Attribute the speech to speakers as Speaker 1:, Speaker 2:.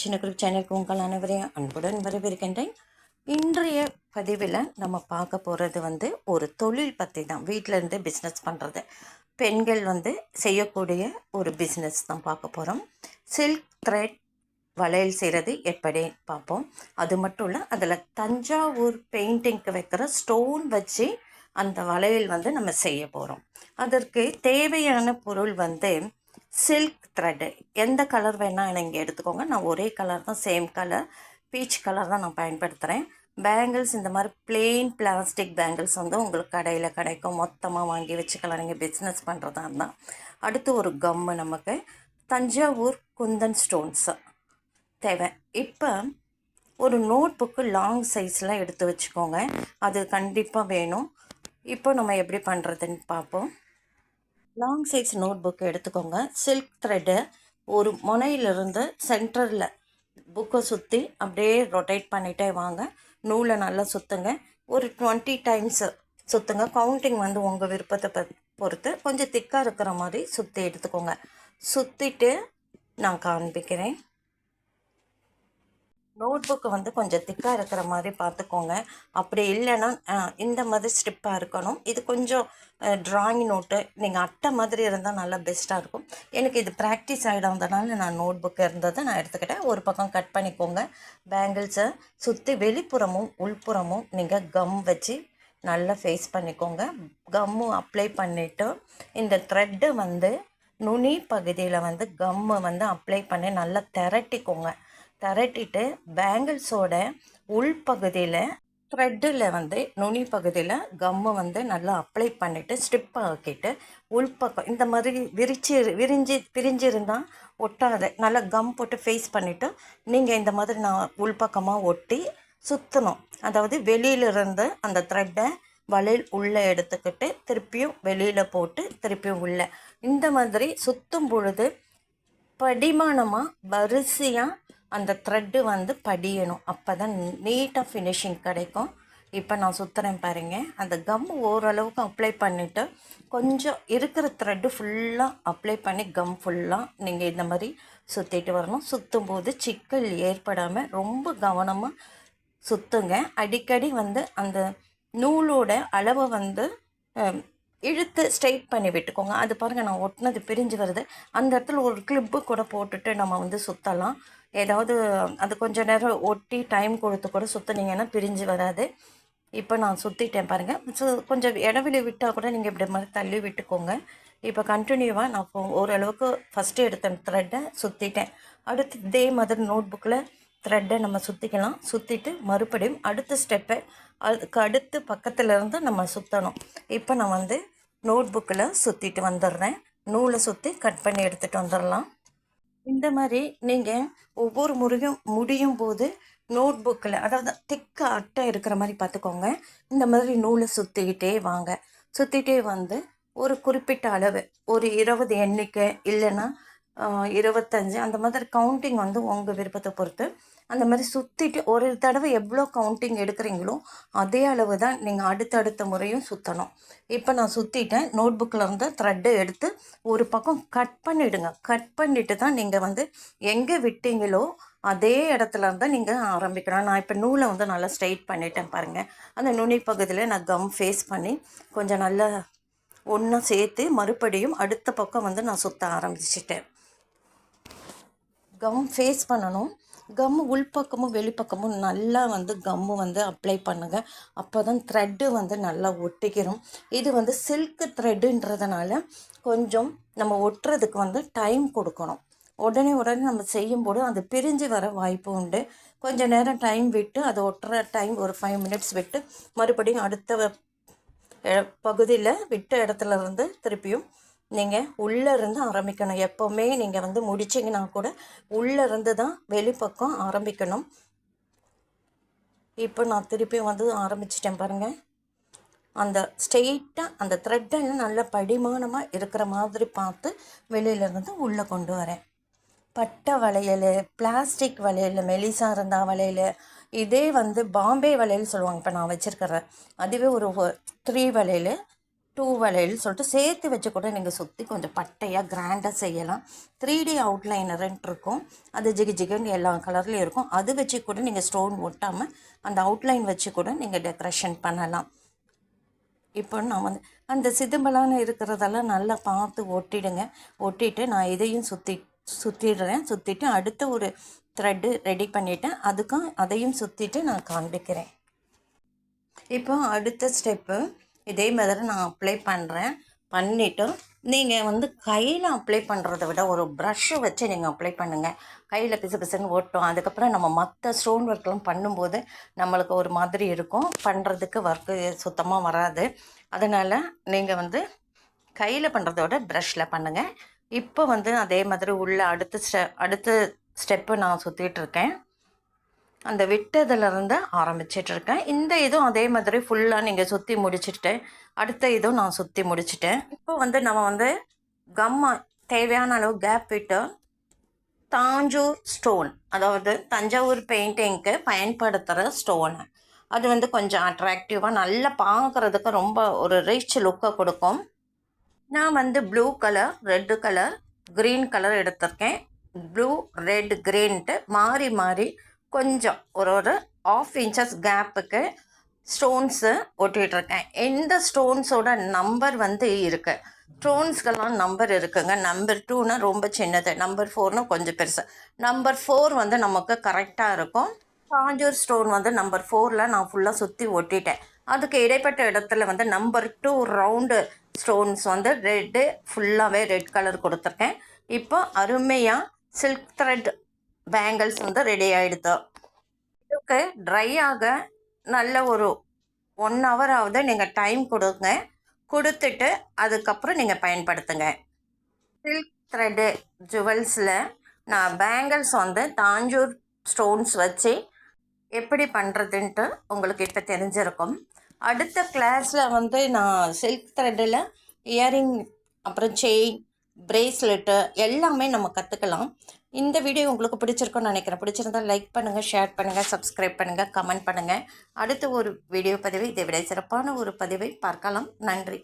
Speaker 1: சின்ன குரூப் சேனலுக்கு உங்கள் அனைவரையும் அன்புடன் வரவேற்கின்றேன். இன்றைய பதிவில் நம்ம பார்க்க போகிறது வந்து ஒரு தொழில் பற்றி தான். வீட்டில் இருந்து பிஸ்னஸ் பண்ணுறது பெண்கள் வந்து செய்யக்கூடிய ஒரு பிஸ்னஸ் தான் பார்க்க போகிறோம் சில்க் த்ரெட் வளையல் செய்கிறது எப்படி பார்ப்போம். அது மட்டும் இல்லை அதில் தஞ்சாவூர் பெயிண்டிங்க்கு வைக்கிற ஸ்டோன் வச்சு அந்த வளையல் வந்து நம்ம செய்ய போகிறோம் அதற்கு தேவையான பொருள் வந்து சில்க் த்ரெட்டு எந்த கலர் வேணால் நீங்கள் எடுத்துக்கோங்க. நான் ஒரே கலர் தான் சேம் கலர் பீச் கலர் தான் நான் பயன்படுத்துகிறேன் பேங்கிள்ஸ் இந்த மாதிரி பிளெயின் பிளாஸ்டிக் பேங்கிள்ஸ் வந்து உங்களுக்கு கடையில் கிடைக்கும். மொத்தமாக வாங்கி வச்சுக்கலாம். நீங்கள் பிஸ்னஸ் பண்ணுறதா இருந்தால் அடுத்து ஒரு கம்மு நமக்கு. தஞ்சாவூர் குந்தன் ஸ்டோன்ஸு தேவை. இப்போ ஒரு நோட் புக்கு லாங் சைஸில் எடுத்து வச்சுக்கோங்க. அது கண்டிப்பாக வேணும். இப்போ நம்ம எப்படி பண்ணுறதுன்னு பார்ப்போம். லாங் சைஸ் நோட் புக் எடுத்துக்கோங்க. சில்க் த்ரெட்டு ஒரு முனையிலிருந்து சென்டரில் புக்கை சுற்றி அப்படியே ரொட்டேட் பண்ணிகிட்டே வாங்க. நூலை நல்லா சுற்றுங்க ஒரு டுவெண்ட்டி டைம்ஸு சுற்றுங்க கவுண்டிங் வந்து உங்கள் விருப்பத்தை பொறுத்து கொஞ்சம் திக்காக இருக்கிற மாதிரி சுற்றி எடுத்துக்கோங்க. சுற்றிட்டு நான் காண்பிக்கிறேன். நோட் புக்கு வந்து கொஞ்சம் திக்காக இருக்கிற மாதிரி பார்த்துக்கோங்க. அப்படி இல்லைன்னா இந்த மாதிரி ஸ்டிப்பாக இருக்கணும். இது கொஞ்சம் ட்ராயிங் நோட்டு நீங்கள் அட்டை மாதிரி இருந்தால் நல்லா பெஸ்ட்டாக இருக்கும். எனக்கு இது ப்ராக்டிஸ் ஆகிடாதனால நான் நோட் புக் இருந்ததை நான் எடுத்துக்கிட்டேன். ஒரு பக்கம் கட் பண்ணிக்கோங்க. பேங்கிள்ஸை சுற்றி வெளிப்புறமும் உள்புறமும் நீங்கள் கம் வச்சு நல்லா ஃபேஸ் பண்ணிக்கோங்க. கம்மு அப்ளை பண்ணிவிட்டு இந்த த்ரெட்டு வந்து நுனி பகுதியில் வந்து கம்மு வந்து அப்ளை பண்ணி நல்லா திரட்டிக்கோங்க. திரட்டிட்டு பேங்கிள்ஸோட உள்பகுதியில் த்ரெட்டில் வந்து நுனி பகுதியில் கம்மை வந்து நல்லா அப்ளை பண்ணிவிட்டு ஸ்ட்ரிப் ஆக்கிட்டு உள்பக்கம் இந்த மாதிரி விரிச்சு விரிஞ்சு பிரிஞ்சிருந்தால் ஒட்டாத நல்லா கம் போட்டு ஃபேஸ் பண்ணிவிட்டு நீங்கள் இந்த மாதிரி நான் உள்பக்கமாக ஒட்டி சுற்றணும் அதாவது வெளியிலிருந்து அந்த த்ரெட்டை வளையல் உள்ளே எடுத்துக்கிட்டு திருப்பியும் வெளியில் போட்டு திருப்பியும் உள்ளே. இந்த மாதிரி சுற்றும் பொழுது படிமானமாக வரிசையாக அந்த த்ரெட்டு வந்து படியணும். அப்போ தான் நீட்டாக ஃபினிஷிங் கிடைக்கும். இப்போ நான் சுற்றுறேன் பாருங்கள் அந்த கம் ஓரளவுக்கு அப்ளை பண்ணிவிட்டு கொஞ்சம் இருக்கிற த்ரெட்டு ஃபுல்லாக அப்ளை பண்ணி கம் ஃபுல்லாக நீங்கள் இந்த மாதிரி சுற்றிட்டு வரணும். சுற்றும் போது சிக்கல் ஏற்படாமல் ரொம்ப கவனமாக சுற்றுங்க அடிக்கடி வந்து அந்த நூலோட அளவை வந்து இழுத்து ஸ்ட்ரைட் பண்ணி விட்டுக்கோங்க. அது பாருங்கள் நான் ஒட்டினது பிரிஞ்சு வருது. அந்த இடத்துல ஒரு கிளிப்பு கூட போட்டுட்டு நம்ம வந்து சுற்றலாம் ஏதாவது அது கொஞ்ச நேரம் ஒட்டி டைம் கொடுத்து கூட சுற்றுனீங்கன்னா பிரிஞ்சு வராது. இப்போ நான் சுற்றிட்டேன் பாருங்கள் ஸோ கொஞ்சம் இடவெளி விட்டால் கூட நீங்கள் இப்படி மாதிரி தள்ளி விட்டுக்கோங்க. இப்போ கண்டினியூவாக நான் ஓரளவுக்கு ஃபஸ்ட்டு எடுத்த த்ரெட்டை சுற்றிட்டேன் அடுத்து இதே மாதிரி நோட் புக்கில் த்ரெட்டை நம்ம சுற்றிக்கலாம் சுற்றிட்டு மறுபடியும் அடுத்த ஸ்டெப்பை அதுக்கு அடுத்து பக்கத்தில் இருந்து நம்ம சுற்றணும் இப்போ நான் வந்து நோட் புக்கில் சுற்றிட்டு வந்துடுறேன். நூலை சுற்றி கட் பண்ணி எடுத்துகிட்டு வந்துடலாம். இந்த மாதிரி நீங்கள் ஒவ்வொரு முறையும் முடியும் போது நோட் புக்கில் அதாவது திக்க அட்டை இருக்கிற மாதிரி பார்த்துக்கோங்க. இந்த மாதிரி நூலை சுற்றிக்கிட்டே வாங்க. சுற்றிட்டே வந்து ஒரு குறிப்பிட்ட அளவு ஒரு இருபது எண்ணிக்கை இல்லைன்னா இருபத்தஞ்சு. அந்த மாதிரி கவுண்டிங் வந்து உங்கள் விருப்பத்தை பொறுத்து. அந்த மாதிரி சுற்றிட்டு ஒரு தடவை எவ்வளோ கவுண்டிங் எடுக்கிறீங்களோ அதே அளவு தான் நீங்கள் அடுத்தடுத்த முறையும் சுற்றணும் இப்போ நான் சுற்றிட்டேன் நோட் புக்கில் இருந்து த்ரெட்டு எடுத்து ஒரு பக்கம் கட் பண்ணிவிடுங்க கட் பண்ணிவிட்டு தான் நீங்கள் வந்து எங்கே விட்டீங்களோ அதே இடத்துல இருந்தால் நீங்கள் ஆரம்பிக்கணும். நான் இப்போ நூலை வந்து நல்லா ஸ்ட்ரைட் பண்ணிட்டேன் பாருங்கள் அந்த நுனி பகுதியில் நான் கம் ஃபேஸ் பண்ணி கொஞ்சம் நல்லா ஒன்றா சேர்த்து மறுபடியும் அடுத்த பக்கம் வந்து நான் சுற்ற ஆரம்பிச்சிட்டேன். கம் ஃபேஸ் பண்ணணும். கம் உள்பக்கமும் வெளிப்பக்கமும் நல்லா வந்து கம்மு வந்து அப்ளை பண்ணுங்கள் அப்போ தான் த்ரெட்டு வந்து நல்லா ஒட்டிக்கிறோம் இது வந்து சில்க் த்ரெட்டுன்றதுனால கொஞ்சம் நம்ம ஒட்டுறதுக்கு வந்து டைம் கொடுக்கணும். உடனே உடனே நம்ம செய்யும்போது அது பிரிஞ்சு வர வாய்ப்பு உண்டு. கொஞ்சம் நேரம் டைம் விட்டு அதை ஒட்டுற டைம் ஒரு ஃபைவ் மினிட்ஸ் விட்டு மறுபடியும் அடுத்த பகுதியில் விட்ட இடத்துல இருந்து திருப்பியும் நீங்கள் உள்ளேருந்து ஆரம்பிக்கணும். எப்போவுமே நீங்கள் வந்து முடிச்சிங்கன்னா கூட உள்ளே இருந்து தான் வெளிப்பக்கம் ஆரம்பிக்கணும். இப்போ நான் திருப்பியும் வந்து ஆரம்பிச்சிட்டேன் பாருங்கள் அந்த ஸ்ட்ரெயிட்டாக அந்த த்ரெட்டெல்லாம் நல்ல படிமானமாக இருக்கிற மாதிரி பார்த்து வெளியிலேருந்து உள்ளே கொண்டு வரேன். பட்டை வளையல் பிளாஸ்டிக் வளையல் மெலிசா இருந்தா வளையல் இதே வந்து பாம்பே வளையல் சொல்லுவாங்க. இப்போ நான் வச்சுருக்கிறேன். அதுவே ஒரு த்ரீ வளையல். டூ வளையல் சொல்லிட்டு சேர்த்து வச்சு கூட நீங்கள் சுற்றி கொஞ்சம் பட்டையாக கிராண்டாக செய்யலாம். த்ரீ டி அவுட்லைனருன்ட்டு இருக்கும். அது ஜிகு ஜிகுன்னு எல்லா கலர்லேயும் இருக்கும். அது வச்சு கூட நீங்கள் ஸ்டோன் ஒட்டாமல் அந்த அவுட்லைன் வச்சு கூட நீங்கள் டெக்கரேஷன் பண்ணலாம். இப்போ நான் வந்து அந்த சிதம்பலான இருக்கிறதெல்லாம் நல்லா பார்த்து ஒட்டிடுங்க. ஒட்டிட்டு நான் இதையும் சுற்றி சுற்றிடுறேன் சுற்றிட்டு அடுத்த ஒரு த்ரெட்டு ரெடி பண்ணிவிட்டேன் அதுக்கும் அதையும் சுற்றிட்டு நான் காண்பிக்கிறேன். இப்போ அடுத்த ஸ்டெப்பு இதே மாதிரி நான் அப்ளை பண்ணுறேன் பண்ணிவிட்டு நீங்கள் வந்து கையில் அப்ளை பண்ணுறத விட ஒரு ப்ரஷ்ஷை வச்சு நீங்கள் அப்ளை பண்ணுங்கள் கையில் பிசு பிசுன்னு ஓட்டும் அதுக்கப்புறம் நம்ம மற்ற ஸ்டோன் ஒர்க்லாம் பண்ணும்போது நம்மளுக்கு ஒரு மாதிரி இருக்கும். பண்ணுறதுக்கு ஒர்க்கு சுத்தமாக வராது. அதனால் நீங்கள் வந்து கையில் பண்ணுறத விட ப்ரஷ்ஷில் பண்ணுங்கள் இப்போ வந்து அதே மாதிரி உள்ள அடுத்த ஸ்டெ அடுத்த ஸ்டெப்பு நான் சுற்றிட்டுருக்கேன் அந்த விட்டதுலேருந்து ஆரம்பிச்சிட்ருக்கேன் இந்த இதுவும் அதே மாதிரி ஃபுல்லாக நீங்கள் சுற்றி முடிச்சுட்டு அடுத்த இதுவும் நான் சுற்றி முடிச்சிட்டேன். இப்போ வந்து நம்ம வந்து கம்மை தேவையான அளவு கேப் விட்டு தாஞ்சூர் ஸ்டோன் அதாவது தஞ்சாவூர் பெயிண்டிங்க்கு பயன்படுத்துகிற ஸ்டோனு அது வந்து கொஞ்சம் அட்ராக்டிவாக நல்லா பார்க்குறதுக்கு ரொம்ப ஒரு ரிச் லுக்கை கொடுக்கும். நான் வந்து blue colour red colour green colour எடுத்திருக்கேன். ப்ளூ ரெட் க்ரீன்ட்டு மாறி மாறி கொஞ்சம் ஒரு ஒரு ஆஃப் இன்ச்சஸ் கேப்புக்கு ஸ்டோன்ஸு ஒட்டிகிட்ருக்கேன் எந்த ஸ்டோன்ஸோட நம்பர் வந்து இருக்குது ஸ்டோன்ஸ்க்கெல்லாம் நம்பர் இருக்குங்க. நம்பர் டூனா ரொம்ப சின்னது. நம்பர் ஃபோர்னு கொஞ்சம் பெருசு. நம்பர் ஃபோர் வந்து நமக்கு கரெக்டாக இருக்கும். காஞ்சூர் ஸ்டோன் வந்து நம்பர் ஃபோரில் நான் ஃபுல்லாக சுற்றி ஒட்டிட்டேன். அதுக்கு இடைப்பட்ட இடத்துல வந்து நம்பர் டூ ரவுண்டு ஸ்டோன்ஸ் வந்து ரெட்டு ஃபுல்லாகவே ரெட் கலர் கொடுத்துருக்கேன். இப்போ அருமையாக சில்க் த்ரெட் பேங்கிள்ஸ் வந்து ரெடி ஆகிடுது இதுக்கு ட்ரை ஆக நல்ல ஒரு ஒன் ஹவராவது நீங்கள் டைம் கொடுங்க. கொடுத்துட்டு அதுக்கப்புறம் நீங்கள் பயன்படுத்துங்க. சில்க் த்ரெட்டு ஜுவல்ஸில் நான் பேங்கிள்ஸ் வந்து தாஞ்சூர் ஸ்டோன்ஸ் வச்சு எப்படி பண்ணுறதுன்ட்டு உங்களுக்கு இப்போ தெரிஞ்சிருக்கும். அடுத்த கிளாஸில் வந்து நான் சில்க் த்ரெட்டில் இயரிங் அப்புறம் செயின் பிரேஸ்லெட்டு எல்லாமே நம்ம கற்றுக்கலாம் இந்த வீடியோ உங்களுக்கு பிடிச்சிருக்கும்னு நினைக்கிறேன். பிடிச்சிருந்தா லைக் பண்ணுங்கள் ஷேர் பண்ணுங்கள் சப்ஸ்கிரைப் பண்ணுங்கள் கமெண்ட் பண்ணுங்கள் அடுத்த ஒரு வீடியோ பதிவு இதை விட சிறப்பான ஒரு பதிவை பார்க்கலாம். நன்றி.